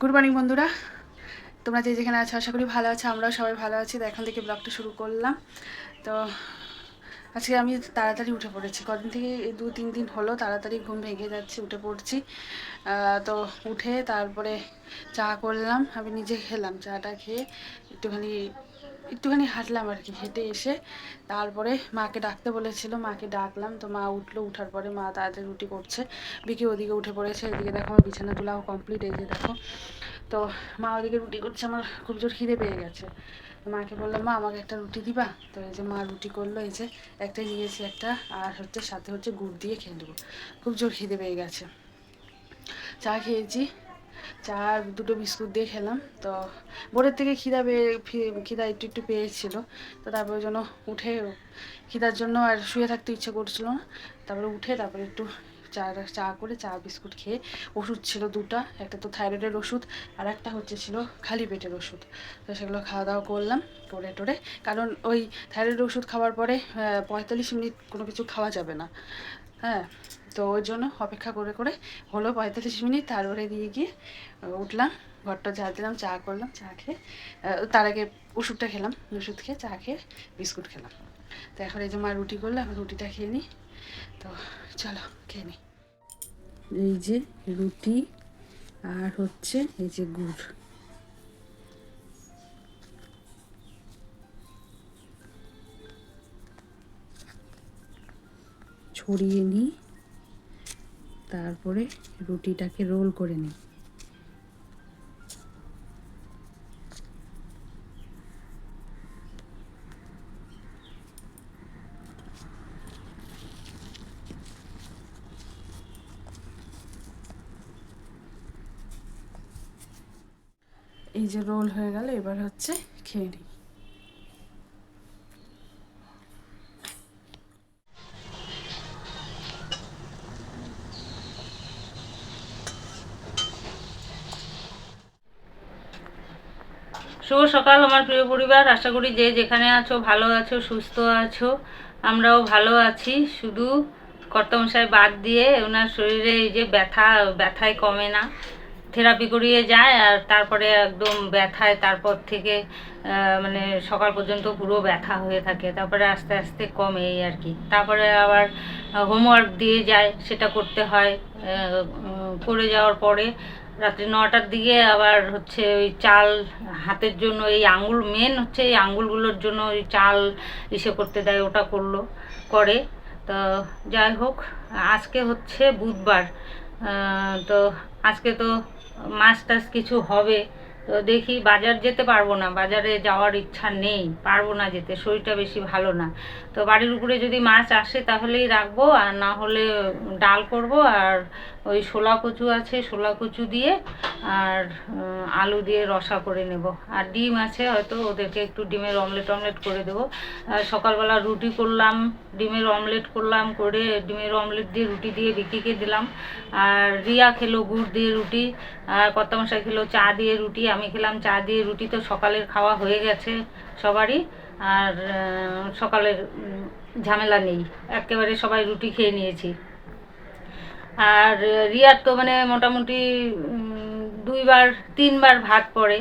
Good morning বন্ধুরা। তোমরা যে যেখানে আছো, আশা করি ভালো আছো, আমরাও সবাই ভালো আছি। তো এখন থেকে ব্লগটা শুরু করলাম। তো আজকে আমি তাড়াতাড়ি উঠে পড়েছি। কদিন থেকে দু তিন দিন হলো তাড়াতাড়ি ঘুম ভেঙে যাচ্ছি, উঠে পড়ছি। তো উঠে তারপরে চা করলাম। আমি নিজে খেলাম চাটা খেয়ে একটুখানি একটুখানি হাঁটলাম আর কি, হেঁটে এসে তারপরে মাকে ডাকতে বলেছিল, মাকে ডাকলাম তো মা উঠল, উঠার পরে মা তাড়াতাড়ি রুটি করছে বিকে ওদিকে উঠে পড়েছে, এদিকে দেখো আমার বিছানা তোলাও কমপ্লিট এই যে দেখো। তো মা ওদিকে রুটি করছে, আমার খুব জোর খিদে পেয়ে গেছে। মাকে বললাম, মা, আমাকে একটা রুটি দিবা? তো এই যে মা রুটি করল, এই যে একটা নিয়েছি একটা, আর হচ্ছে সাথে হচ্ছে গুড় দিয়ে খেয়ে নেব। খুব জোর খিদে পেয়ে গেছে। চা খেয়েছি চা আর দুটো বিস্কুট দিয়ে খেলাম। তো ভোরের থেকে খিদা পেয়ে খিদা একটু একটু পেয়েছিল। তো তারপরে জন্য উঠে খিদার জন্য আর শুয়ে থাকতে ইচ্ছে করছিল না। তারপরে উঠে তারপরে একটু চা চা করে চা, বিস্কুট খেয়ে ওষুধ ছিল দুটা। একটা তো থাইরয়েডের ওষুধ আর একটা হচ্ছে ছিল খালি পেটের ওষুধ। তো সেগুলো খাওয়া দাওয়া করলাম, করে টোরে। কারণ ওই থাইরয়েডের ওষুধ খাওয়ার পরে পঁয়তাল্লিশ মিনিট কোনো কিছু খাওয়া যাবে না। হ্যাঁ। তো ওই জন্য অপেক্ষা করে করে হলো পঁয়তাল্লিশ মিনিট তারপরে দিয়ে গিয়ে উঠলাম, ঘরটা ঝাড় দিলাম, চা করলাম, চা খেয়ে তার আগে ওষুধটা খেলাম, ওষুধ খেয়ে চা খেয়ে বিস্কুট খেলাম। তো এখন এই যে মা রুটি করল, এখন রুটিটা খেয়ে নিই। তো চলো, খেয়ে নিই। এই যে রুটি আর হচ্ছে এই যে গুড়। ছড়িয়ে নিই। তারপরে রুটিটাকে রোল করে নিই। এই যে রোল হয়ে গেল এবার হচ্ছে খেয়ে নিই। শুভ সকাল, আমার প্রিয় পরিবার। আশা করি যে যেখানে আছো, ভালো আছো, সুস্থ আছো, আমরাও ভালো আছি। শুধু কর্তমশাই বাদ দিয়ে ওনার শরীরে এই যে ব্যথা, ব্যথায় কমে না। থেরাপি করিয়ে যায় আর তারপরে একদম ব্যথায়, তারপর থেকে মানে সকাল পর্যন্ত পুরো ব্যথা হয়ে থাকে। তারপরে আস্তে আস্তে কমে এই আর কি। তারপরে আবার হোমওয়ার্ক দিয়ে যায়, সেটা করতে হয়। করে যাওয়ার পরে রাত্রি নটার দিকে আবার হচ্ছে ওই চাল হাতের জন্য এই আঙুল মেন হচ্ছে এই আঙুলগুলোর জন্য ওই চাল ইসে করতে দেয়, ওটা করল, করে। তো যাই হোক, আজকে হচ্ছে বুধবার। তো আজকে তো মাছ টাছ কিছু হবে। তো দেখি বাজার যেতে পারব না, বাজারে যাওয়ার ইচ্ছা নেই, পারব না যেতে, শরীরটা বেশি ভালো না। তো বাড়ির উপরে যদি মাছ আসে তাহলেই রাখব, আর না হলে ডাল করব, আর ওই শোলা কচু আছে শোলা কচু দিয়ে আর আলু দিয়ে রসা করে নেব। আর ডিম আছে, হয়তো ওদেরকে একটু ডিমের অমলেট অমলেট করে দেবো। সকালবেলা রুটি করলাম, ডিমের অমলেট করলাম, করে ডিমের অমলেট দিয়ে রুটি দিয়ে বিকিকে দিলাম। আর রিয়া খেলো গুড় দিয়ে রুটি, আর কর্তামশাই খেলো চা দিয়ে রুটি, আমি খেলাম চা দিয়ে রুটি। তো সকালের খাওয়া হয়ে গেছে সবারই। আর সকালের ঝামেলা নেই, একেবারে সবাই রুটি খেয়ে নিয়েছি। আর রিয়ার তো মানে মোটামুটি দুইবার, তিনবার ভাত পড়ে।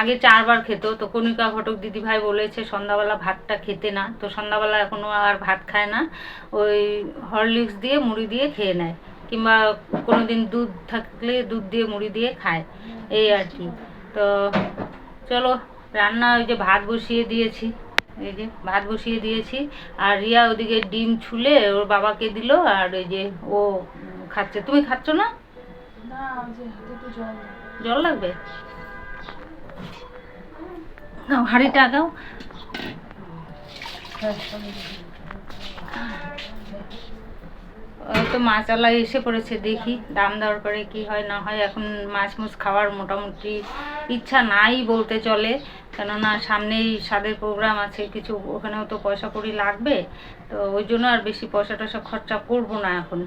আগে চারবার খেত। তো কণিকা ঘটক দিদি ভাই বলেছে, সন্ধ্যাবেলা ভাতটা খেতে না। তো সন্ধ্যাবেলা এখনও আর ভাত খায় না। ওই হরলিক্স দিয়ে মুড়ি দিয়ে খেয়ে নেয়। কিংবা কোনো দিন দুধ থাকলে দুধ দিয়ে মুড়ি দিয়ে খায়। এই আর কি। তো চলো, রান্না ওই যে ভাত বসিয়ে দিয়েছি। এই যে ভাত বসিয়ে দিয়েছি। আর রিয়া ওদিকে ডিম ছুলে ওর বাবাকে দিল। আর ওই যে ও খাচ্ছে তুমি খাচ্ছ না? না জল লাগবে? নাও হাঁড়িটা আগাও তো মাছালা এসে পড়েছে দেখি দাম দেওয়ার পরে কি হয় না হয়। এখন মাছ মুছ খাওয়ার মোটামুটি ইচ্ছা নাই বলতে চলে। কেননা সামনেই স্বাদের প্রোগ্রাম আছে কিছু ওখানেও তো পয়সা কড়ি লাগবে। তো ওই জন্য আর বেশি পয়সা টয়সা খরচা করব না এখন।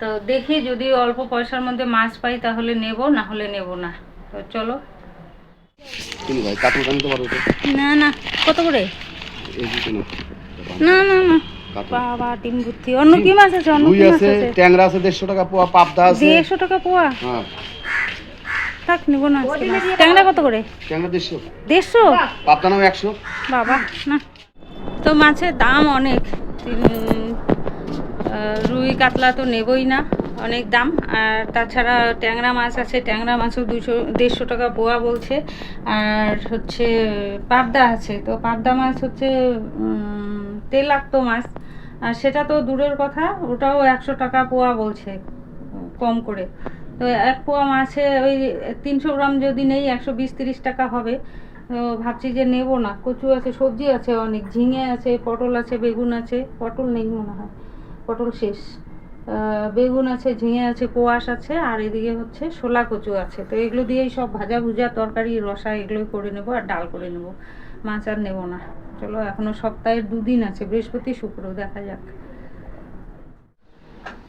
তো দেখি যদি অল্প পয়সার মধ্যে মাছ পাই তাহলে নেব না হলে নেব না। তো চলো। না না কত করে? এই যে কিনো না না না। বাবা ডিম ভর্তি। অন্য কি মাছ আছে? অন্য কি মাছ আছে ট্যাংরা আছে দেড়শো টাকা পোয়া পাবদা আছে। দেড়শো টাকা পোয়া? হ্যাঁ। থাক নিব না ট্যাংরা কত করে? ট্যাংরা দেড়শো। দেড়শো? পাবদা নাও একশো। বাবা না। তো মাছের দাম অনেক। রুই কাতলা তো নেবই না, অনেক দাম। আর তাছাড়া ট্যাংরা মাছ আছে, ট্যাংরা মাছও দুশো, দেড়শো টাকা পোয়া বলছে। আর হচ্ছে পাবদা আছে, তো পাবদা মাছ হচ্ছে তেলাক্ত মাছ। আর সেটা তো দূরের কথা, ওটাও একশো টাকা পোয়া বলছে, কম করে। তো এক পোয়া মাছে ওই তিনশো গ্রাম যদি নেই, একশো বিশ তিরিশ টাকা হবে। তো ভাবছি যে নেব না। কচু আছে, সবজি আছে অনেক, ঝিঙে আছে, পটল আছে, বেগুন আছে, পটল নেই মনে হয়। পটল শেষ। বেগুন আছে, ঝিঙে আছে, কোয়াশ আছে, আর এদিকে হচ্ছে শোলা কচু আছে। তো এগুলো দিয়েই সব ভাজা ভুজা, তরকারি, রসা এগুলোই করে নেব আর ডাল করে নেব। মাছ আর নেব না। চলো, এখনও সপ্তাহের দুদিন আছে, বৃহস্পতি, শুক্র, দেখা যাক।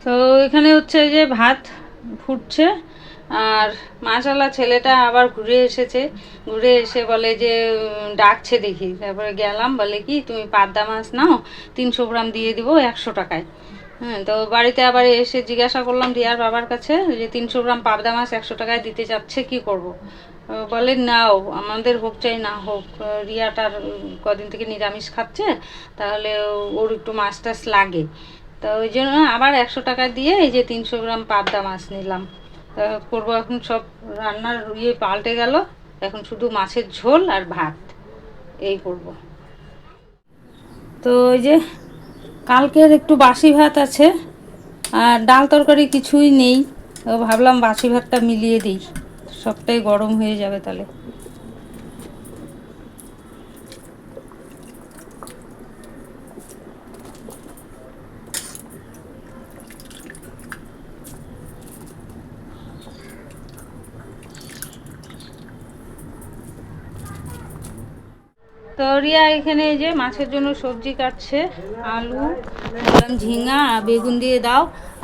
তো এখানে হচ্ছে যে ভাত ফুটছে, আর মাশাল্লাহ ছেলেটা আবার ঘুরে এসেছে। ঘুরে এসে বলে যে ডাকছে দেখি। তারপরে গেলাম, বলে কি, তুমি পাবদা মাছ নাও, তিনশো গ্রাম দিয়ে দিব একশো টাকায়। হ্যাঁ তো বাড়িতে আবার এসে জিজ্ঞাসা করলাম রিয়ার বাবার কাছে যে তিনশো গ্রাম পাবদা মাছ একশো টাকায় দিতে চাচ্ছে কি করব। বলে, নাও, আমাদের হোক চাই না হোক রিয়াটার কদিন থেকে নিরামিষ খাচ্ছে, তাহলে ওর একটু মাছ টাছ লাগে। তো ওই জন্য আবার একশো টাকা দিয়ে এই যে তিনশো গ্রাম পাবদা মাছ নিলাম। তা করব এখন সব রান্নার ইয়ে পাল্টে গেল, এখন শুধু মাছের ঝোল আর ভাত, এই করব। তো ওই যে কালকের একটু বাসি ভাত আছে, আর ডাল তরকারি কিছুই নেই। ভাবলাম বাসি ভাতটা মিলিয়ে দিই। সবটাই গরম হয়ে যাবে তাহলে। তো এখানে এই যে মাছের জন্য সবজি কাটছে, আলু বললাম ঝিঙা, বেগুন দিয়ে দাও।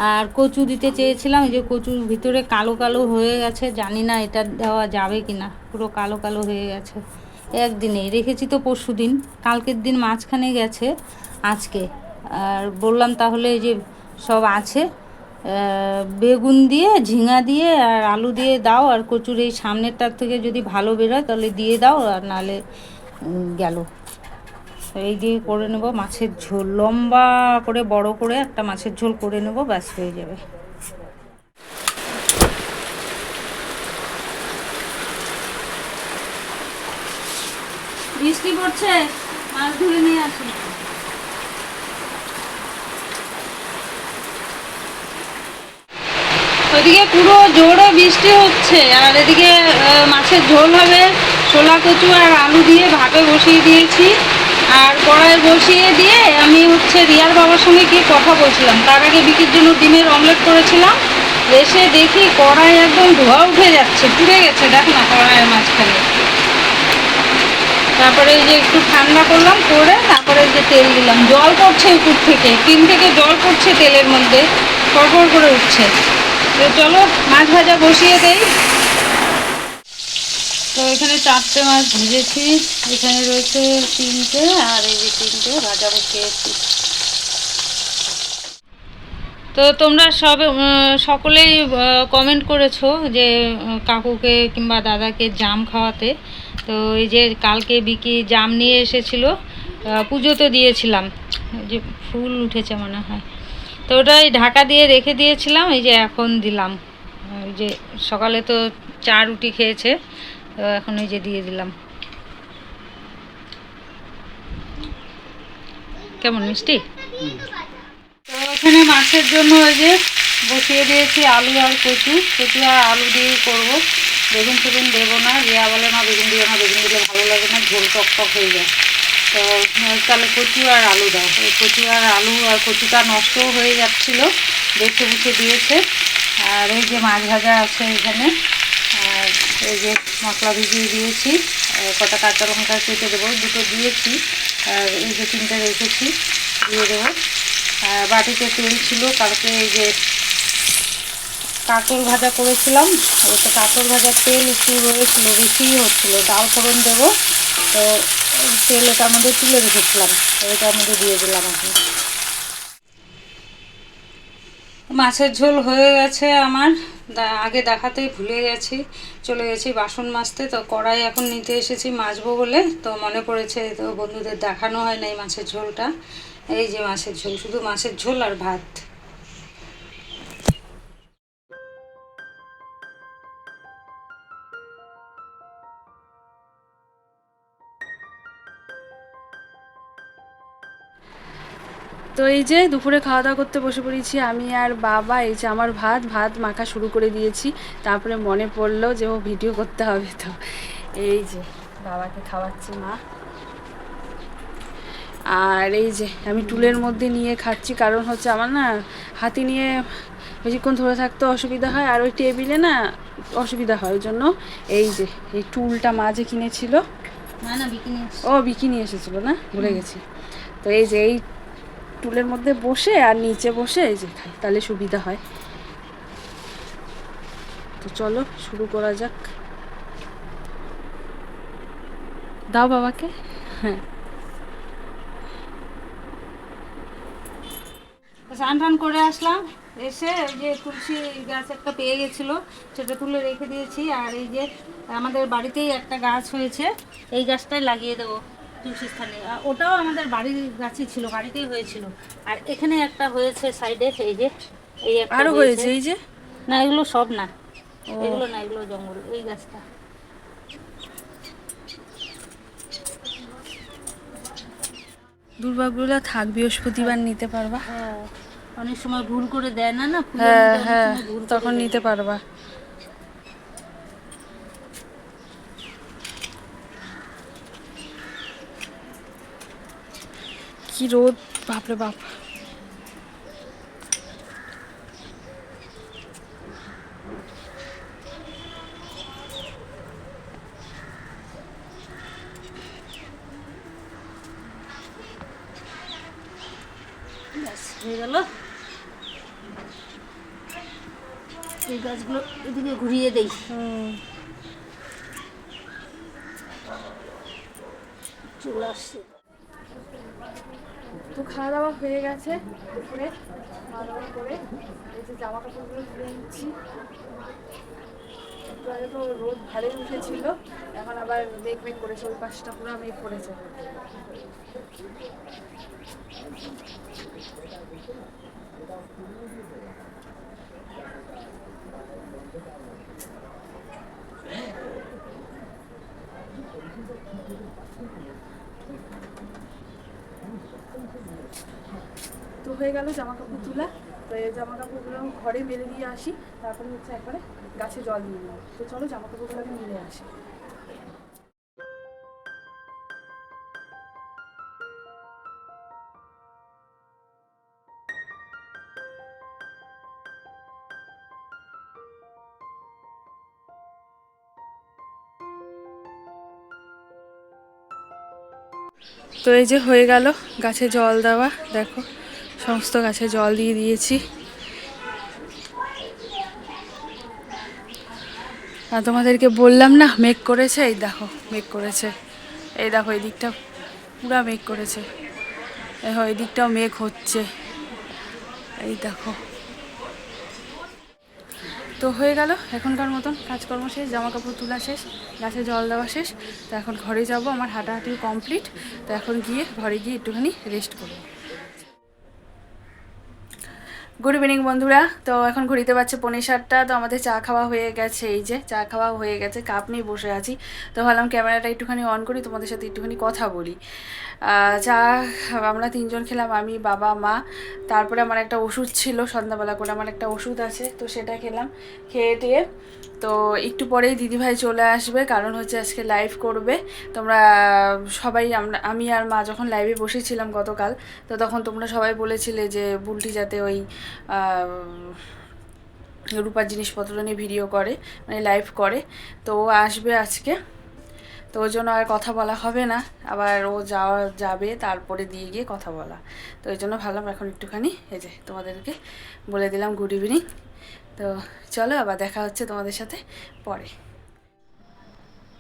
আর কচু দিতে চেয়েছিলাম, এই যে কচুর ভিতরে কালো কালো হয়ে গেছে, জানি না এটা দেওয়া যাবে কি না পুরো কালো কালো হয়ে গেছে। একদিনে, রেখেছি তো পরশু দিন, কালকের দিন মাঝখানে গেছে আজকে। আর বললাম তাহলে এই যে সব আছে বেগুন দিয়ে, ঝিঙা দিয়ে আর আলু দিয়ে দাও, আর কচুর এই সামনেরটার থেকে যদি ভালো বেরোয় তাহলে দিয়ে দাও, আর নাহলে গেল। এই দিয়ে করে নেব মাছের ঝোল। লম্বা করে, বড় করে একটা মাছের ঝোল করে নেব, ব্যাস হয়ে যাবে। বৃষ্টি পড়ছে, মাছ ধরে নিয়ে আসি। ওইদিকে পুরো জোরে বৃষ্টি হচ্ছে, আর এদিকে মাছের ঝোল হবে। ছোলা কচু আর আলু দিয়ে ভাপে বসিয়ে দিয়েছি। আর কড়াই বসিয়ে দিয়ে আমি হচ্ছে রিয়ার বাবার সঙ্গে গিয়ে কথা বলছিলাম। তার আগে বিকির জন্য ডিমের অমলেট করেছিলাম। এসে দেখি কড়াই একদম ধোয়া উঠে যাচ্ছে, পুড়ে গেছে। দেখ না কড়াইয়ের মাঝখানে। তারপরে এই যে একটু ঠান্ডা করলাম, করে তারপরে যে তেল দিলাম। জল পড়ছে উপর থেকে, টিন থেকে জল পড়ছে তেলের মধ্যে। কড়কড় করে উঠছে। চলো মাছ ভাজা বসিয়ে দেই। তো এখানে চারটে মাছ ভেজেছি। এখানে রয়েছে তিনটে, আর এই যে তিনটে ভাজা বসিয়েছি তো তোমরা সব সকলেই কমেন্ট করেছ যে কাকুকে কিংবা দাদাকে জাম খাওয়াতে। তো এই যে কালকে বিকি জাম নিয়ে এসেছিল পুজোতে দিয়েছিলাম। এই যে ফুল উঠেছে মনে হয়। তো ওটাই ঢাকা দিয়ে রেখে দিয়েছিলাম, এই যে এখন দিলাম। ওই যে সকালে তো চা রুটি খেয়েছে। তো এখন ওই যে দিয়ে দিলাম। কেমন, মিষ্টি? তো এখানে মাছের জন্য ওই যে বসিয়ে দিয়েছি আলু আর কচু। কচু আর আলু দিয়েই করব। বেগুন ফেগুন দেবো না, রিয়া বলে না বেগুন দিও না, বেগুন দিলে ভালো লাগে না, ঝোল টক টক হয়ে যায়। তো তাহলে কচু আর আলু দাও। এই কচু আর আলু আর কচুটা নষ্টও হয়ে যাচ্ছিল দেখে বুঝে দিয়েছে। আর ওই যে মাছ ভাজা আছে এখানে আর এই যে মশলা ভিজিয়ে দিয়েছি কটা কাঁচা লঙ্কা কেটে দেবো, দুটো দিয়েছি, আর এই যে তিনটে রেখেছি, দিয়ে দেবো। আর বাটিতে তেল ছিল, কালকে এই যে কাঁকর ভাজা করেছিলাম তো কাঁকর ভাজার তেল একটু রয়েছিল, বেশিই হচ্ছিল, ডাল ফোড়ন দেবো। তো তেল এটার মধ্যে তুলে রেখেছিলাম তো এটার মধ্যে দিয়ে দিলাম এখন। মাছের ঝোল হয়ে গেছে আমার। আগে দেখাতেই ভুলে গেছি, চলে গেছি বাসন মাজতে। তো কড়াই এখন নিতে এসেছি মাজবো বলে। তো মনে পড়েছে তো বন্ধুদের দেখানো হয় না এই মাছের ঝোলটা। এই যে মাছের ঝোল, শুধু মাছের ঝোল আর ভাত। তো এই যে দুপুরে খাওয়া দাওয়া করতে বসে পড়েছি আমি আর বাবা এই যে আমার ভাত ভাত মাখা শুরু করে দিয়েছি। তারপরে মনে পড়ল যে ও ভিডিও করতে হবে তো। এই যে বাবাকে খাওয়াচ্ছি মা। আর এই যে আমি টুলের মধ্যে নিয়ে খাচ্ছি কারণ হচ্ছে আমার না হাতি নিয়ে বেশিক্ষণ ধরে থাকতে অসুবিধা হয় আর ওই টেবিলে না অসুবিধা হয় ওই জন্য এই যে এই টুলটা মাঝে কিনেছিল। না না বিকিনি ও বিকিনি এসেছিল না? ভুলে গেছি। তো এই যে এই টুলের মধ্যে বসে আর নিচে বসে এই যে খাই তাহলে সুবিধা হয়। তো চলো, শুরু করা যাক। দাও বাবাকে। হ্যাঁ। স্নান টান করে আসলাম। এসে ওই যে তুলসী গাছ একটা পেয়ে গেছিল, সেটা তুলে রেখে দিয়েছি। আর এই যে আমাদের বাড়িতেই একটা গাছ হয়েছে, এই গাছটাই লাগিয়ে দেবো। তুলসী স্থানে। ওটাও আমাদের বাড়ির গাছই ছিল বাড়িতেই হয়েছিল। আর এখানে একটা হয়েছে সাইডে এই যে এই একটা আরও হয়েছে। এই যে? না এগুলো সব না। এগুলো না এগুলো জঙ্গল এই গাছটা। দুর্বাগুলো থাক বৃহস্পতিবার নিতে পারবা। হ্যাঁ। অনেক সময় ভুল করে দেয় না না? হ্যাঁ হ্যাঁ তখন নিতে পারবা। কি রোদ বাপরে বাপ। হয়ে গেল। এই গাছগুলো এদিকে ঘুরিয়ে দেই। হুম চলে আসছে তো খাওয়া দাওয়া হয়ে গেছে। দুপুরে খাওয়া করে এই যে জামা কাপড়গুলো তুলে নিচ্ছি। একটু তো রোদ ভালোই উঠেছিল। এখন আবার মেঘ মেঘ করেছে, ওই পাশটা পুরো মেঘ করেছে। তো হয়ে গেল জামা কাপড় তোলা। তো এই জামা কাপড়গুলো ঘরে মেলে দিয়ে আসি, তারপরে হচ্ছে একবারে গাছে জল দিয়ে নেব। তো চলো জামা কাপড়গুলো আমি মিলে আসি। তো এই যে হয়ে গেল গাছে জল দেওয়া, দেখো। সমস্ত গাছে জল দিয়ে দিয়েছি। আর তোমাদেরকে বললাম না, মেঘ করেছে, এই দেখো, মেঘ করেছে। এই দেখো, এই দিকটা পুরা মেঘ করেছে। হয় এই দিকটাও মেঘ হচ্ছে। এই দেখো। তো হয়ে গেল, এখনকার মতন কাজকর্ম শেষ জামা কাপড় তোলা শেষ, গাছে জল দেওয়া শেষ। তো এখন ঘরে যাব, আমার হাঁটাহাঁটি কমপ্লিট। তো এখন গিয়ে, ঘরে গিয়ে একটুখানি রেস্ট করব। গুড ইভিনিং বন্ধুরা। তো এখন ঘড়িতে পাচ্ছে পনেরো সাতটা, তো আমাদের চা খাওয়া হয়ে গেছে, এই যে চা খাওয়া হয়ে গেছে, কাপ নিয়ে বসে আছি। তো ভাবলাম ক্যামেরাটা একটুখানি অন করি, তোমাদের সাথে একটুখানি কথা বলি। চা আমরা তিনজন খেলাম, আমি, বাবা, মা। তারপরে আমার একটা ওষুধ ছিল, সন্ধ্যাবেলা করে আমার একটা ওষুধ আছে, তো সেটা খেলাম, খেয়ে টেয়ে। তো একটু পরেই দিদিভাই চলে আসবে, কারণ হচ্ছে আজকে লাইভ করবে। তোমরা সবাই, আমরা, আমি আর মা যখন লাইভে বসেছিলাম গতকাল, তো তখন তোমরা সবাই বলেছিলে যে বুলটি যাতে ওই রূপার জিনিসপত্র নিয়ে ভিডিও করে মানে লাইভ করে। তো ও আসবে আজকে। তো ওই জন্য আর কথা বলা হবে না। আবার ও যাওয়া যাবে, তারপরে দিয়ে গিয়ে কথা বলা। তো ওই জন্য ভাবলাম এখন একটুখানি, এই যে তোমাদেরকে বলে দিলাম গুড ইভিনিং তো চলো আবার দেখা হচ্ছে তোমাদের সাথে পরে।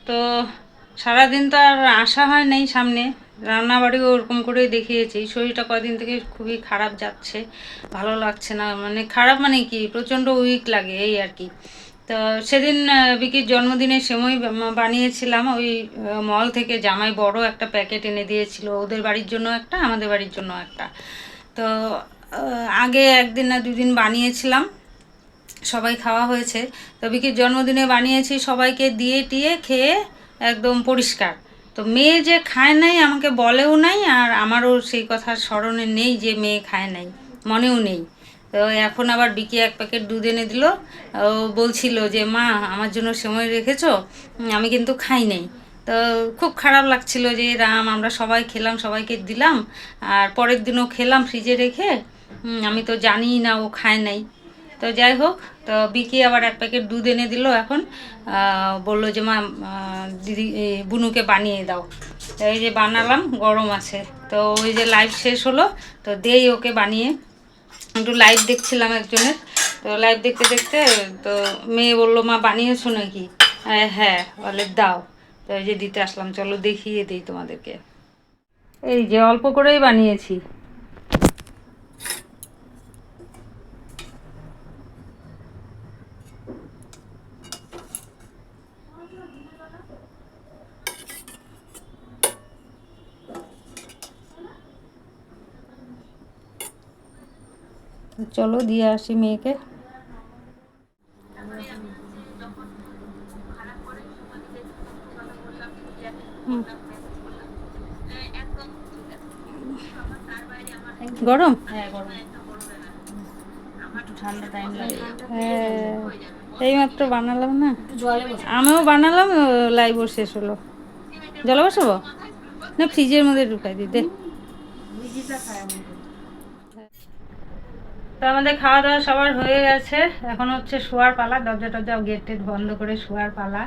তো সারাদিন তো আর আসা হয় নাই সামনে। রান্নাবাড়িও ওরকম করেই দেখিয়েছি। শরীরটা কদিন থেকে খুবই খারাপ যাচ্ছে, ভালো লাগছে না মানে খারাপ মানে কি? প্রচণ্ড উইক লাগে এই আর কি। তো সেদিন বিকির জন্মদিনে সেমই বানিয়েছিলাম, ওই মল থেকে জামাই বড় একটা প্যাকেট এনে দিয়েছিল। ওদের বাড়ির জন্য একটা, আমাদের বাড়ির জন্য একটা। তো আগে একদিন না দুদিন বানিয়েছিলাম, সবাই খাওয়া হয়েছে। তো বিকির জন্মদিনে বানিয়েছি সবাইকে দিয়ে টিয়ে খেয়ে একদম পরিষ্কার। তো মেয়ে যে খায় নাই, আমাকে বলেও নাই, আর আমারও সেই কথা স্মরণে নেই যে মেয়ে খায় নাই, মনেও নেই। তো এখন আবার বিকি এক প্যাকেট দুধ এনে দিল। ও বলছিল যে, মা, আমার জন্য সময় রেখেছো, আমি কিন্তু খাই নাই। তো খুব খারাপ লাগছিল যে, রাম, আমরা সবাই খেলাম, সবাইকে দিলাম, আর পরের দিনও খেলাম ফ্রিজে রেখে। আমি তো জানিই না ও খায় নাই। তো যাই হোক তো বিকি আবার এক প্যাকেট দুধ এনে দিল এখন। বলল যে, মা দিদি বুনুকে বানিয়ে দাও। তো এই যে বানালাম, গরম আছে। তো ওই যে লাইভ শেষ হলো, তো দেই ওকে বানিয়ে। একটু লাইভ দেখছিলাম একজনের। তো লাইভ দেখতে দেখতে, তো মেয়ে বলল, মা, বানিয়েছো নাকি? হ্যাঁ। বলে, দাও। তো এই যে দিতে আসলাম, চলো দেখিয়ে দিই তোমাদেরকে। এই যে অল্প করেই বানিয়েছি। চলো দিয়ে আসি মেয়েকে। গরম? হ্যাঁ হ্যাঁ এইমাত্র বানালাম না। আমিও বানালাম লাইভ শেষ হলো। জলে বসাবো? না ফ্রিজের মধ্যে ঢুকাই দিই দে মিজিটা খায় আমি তো আমাদের খাওয়া দাওয়া সবার হয়ে গেছে। এখন হচ্ছে শোয়ার পালা, দরজা টরজা গেট টেট বন্ধ করে শোয়ার পালা।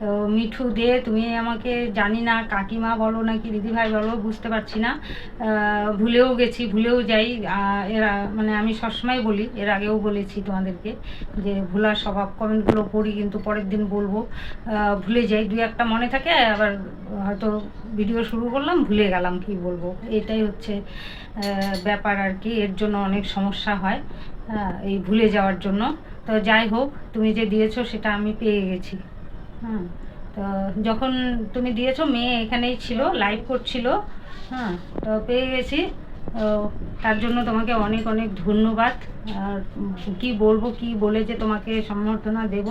তো মিঠু দে, তুমি আমাকে জানি না কাকিমা বলো নাকি দিদিভাই বলো, বুঝতে পারছি না। ভুলেও গেছি, ভুলেও যাই। এরা মানে আমি সবসময় বলি, এর আগেও বলেছি তোমাদেরকে যে ভুলার স্বভাব কমেন্টগুলো পড়ি, কিন্তু পরের দিন বলব। ভুলে যাই দুই একটা মনে থাকে, আবার হয়তো ভিডিও শুরু করলাম, ভুলে গেলাম কি বলব। এটাই হচ্ছে ব্যাপার আর কি, এর জন্য অনেক সমস্যা হয়। হ্যাঁ এই ভুলে যাওয়ার জন্য। তো যাই হোক, তুমি যে দিয়েছ সেটা আমি পেয়ে গেছি। হ্যাঁ তো যখন তুমি দিয়েছ, মেয়ে এখানেই ছিল লাইভ করছিল। হ্যাঁ তো পেয়ে গেছি। তার জন্য তোমাকে অনেক অনেক ধন্যবাদ। আর কি বলব, কি বলে যে তোমাকে সম্বর্ধনা দেব,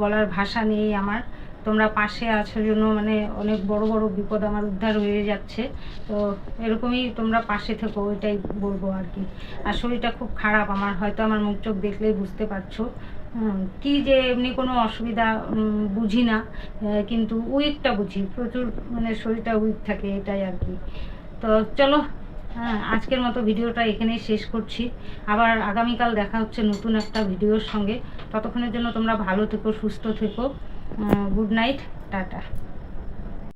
বলার ভাষা নেই আমার। তোমরা পাশে আছো জন্য মানে অনেক বড় বড় বিপদ আমার উদ্ধার হয়ে যাচ্ছে। তো এরকমই তোমরা পাশে থেকো, এটাই বলব আর কি। আর শরীরটা খুব খারাপ আমার, হয়তো আমার মুখ চোখ দেখলেই বুঝতে পারছ। কি যে এমনি কোনো অসুবিধা বুঝি না কিন্তু উইকটা বুঝি, প্রচুর মানে শরীরটা উইক থাকে, এটাই আর কি। তো চলো হ্যাঁ আজকের মতো ভিডিওটা এখানেই শেষ করছি। আবার আগামীকাল দেখা হচ্ছে নতুন একটা ভিডিওর সঙ্গে। ততক্ষণের জন্য তোমরা ভালো থেকো, সুস্থ থেকো। Good night tata.